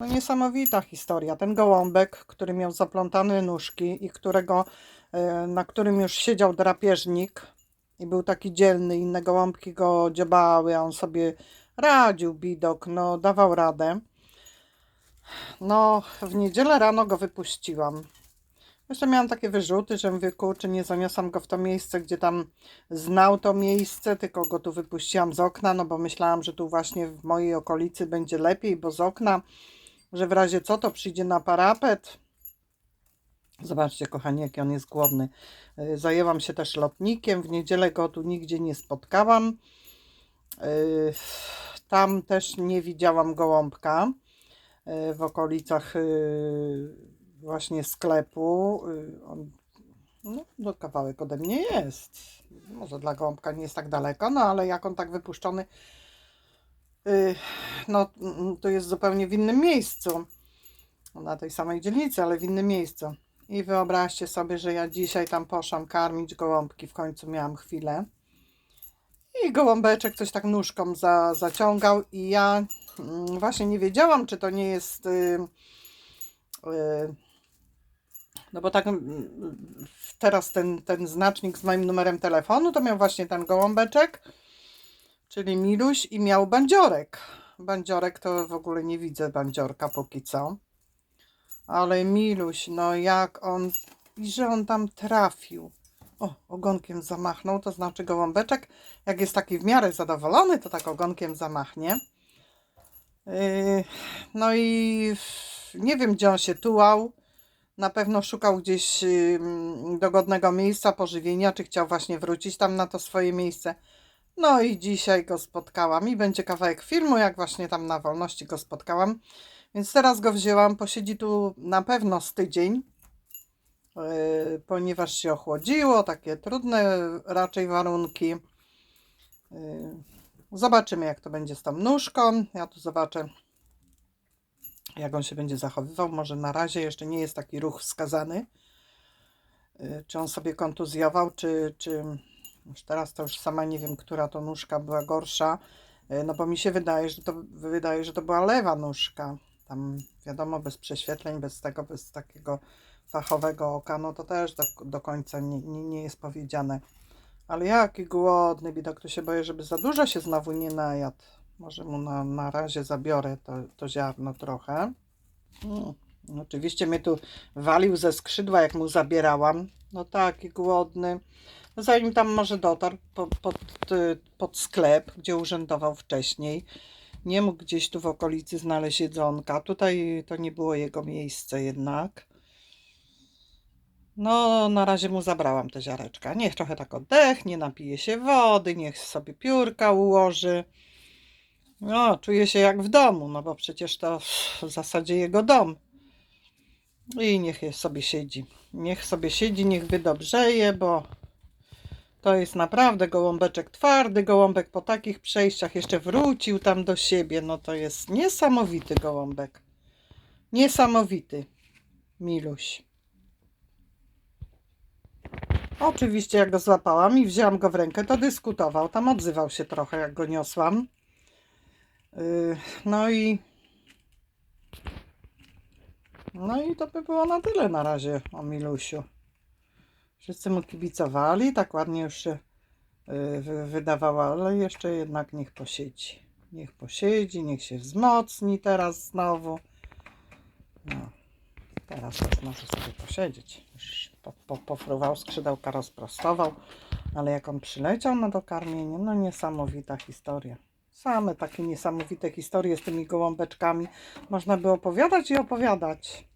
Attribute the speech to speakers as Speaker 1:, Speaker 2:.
Speaker 1: No niesamowita historia. Ten gołąbek, który miał zaplątane nóżki i którego, e, na którym już siedział drapieżnik i był taki dzielny, inne gołąbki go dziobały, a on sobie radził, bidok, no dawał radę. No, w niedzielę rano go wypuściłam. Jeszcze miałam takie wyrzuty, że mówię, kurczę, nie zaniosłam go w to miejsce, gdzie tam znał to miejsce, tylko go tu wypuściłam z okna, no bo myślałam, że tu właśnie w mojej okolicy będzie lepiej, bo z okna, że w razie co, to przyjdzie na parapet. Zobaczcie, kochani, jaki on jest głodny. Y, Zajęłam się też lotnikiem, w niedzielę go tu nigdzie nie spotkałam. Y, Tam też nie widziałam gołąbka y, w okolicach właśnie sklepu. On no, no kawałek ode mnie jest. Może dla gołąbka nie jest tak daleko, no ale jak on tak wypuszczony, no mm, to jest zupełnie w innym miejscu. Na tej samej dzielnicy, ale w innym miejscu. I wyobraźcie sobie, że ja dzisiaj tam poszłam karmić gołąbki, w końcu miałam chwilę. I gołąbeczek coś tak nóżką za, zaciągał i ja mm, właśnie nie wiedziałam, czy to nie jest... Y, y, no bo tak mm, teraz ten, ten znacznik z moim numerem telefonu to miał właśnie ten gołąbeczek, czyli Miluś i miał bandziorek. Bandziorek to w ogóle nie widzę bandziorka póki co. Ale Miluś, no jak on, i że on tam trafił. O, ogonkiem zamachnął, to znaczy gołąbeczek, jak jest taki w miarę zadowolony, to tak ogonkiem zamachnie. Yy, no i nie wiem, gdzie on się tułał. Na pewno szukał gdzieś ym, dogodnego miejsca pożywienia, czy chciał właśnie wrócić tam na to swoje miejsce. No i dzisiaj go spotkałam i będzie kawałek filmu, jak właśnie tam na wolności go spotkałam. Więc teraz go wzięłam, posiedzi tu na pewno z tydzień, yy, ponieważ się ochłodziło, takie trudne raczej warunki. Yy, zobaczymy, jak to będzie z tą nóżką. Ja tu zobaczę, jak on się będzie zachowywał. Może na razie jeszcze nie jest taki ruch wskazany. Yy, Czy on sobie kontuzjował, czy, czy już teraz to już sama nie wiem, która to nóżka była gorsza. Yy, No bo mi się wydaje, że to wydaje, że to była lewa nóżka. Tam wiadomo, bez prześwietleń, bez tego, bez takiego fachowego oka, no to też do, do końca nie, nie, nie jest powiedziane. Ale jaki głodny widok, to się boję, żeby za dużo się znowu nie najadł. Może mu na, na razie zabiorę to, to ziarno trochę. Mm. Oczywiście mnie tu walił ze skrzydła, jak mu zabierałam. No taki głodny. Zanim tam może dotarł po, pod, y, pod sklep, gdzie urzędował wcześniej, nie mógł gdzieś tu w okolicy znaleźć jedzonka. Tutaj to nie było jego miejsce jednak. No, na razie mu zabrałam te ziareczka. Niech trochę tak oddechnie, napije się wody, niech sobie piórka ułoży. No, czuje się jak w domu, no bo przecież to w zasadzie jego dom. I niech sobie siedzi. Niech sobie siedzi, niech wydobrzeje, bo to jest naprawdę gołąbeczek twardy. Gołąbek po takich przejściach jeszcze wrócił tam do siebie. No to jest niesamowity gołąbek. Niesamowity. Miluś. Oczywiście jak go złapałam i wzięłam go w rękę, to dyskutował. Tam odzywał się trochę, jak go niosłam. Yy, No i no i to by było na tyle na razie o Milusiu. Wszyscy mu kibicowali, tak ładnie już się y, wy- wydawała, ale jeszcze jednak niech posiedzi. Niech posiedzi, niech się wzmocni teraz znowu. No, teraz też może sobie posiedzieć. Już po, po, pofruwał, skrzydełka rozprostował, ale jak on przyleciał na dokarmienie, no niesamowita historia. Same takie niesamowite historie z tymi gołąbeczkami. Można by opowiadać i opowiadać.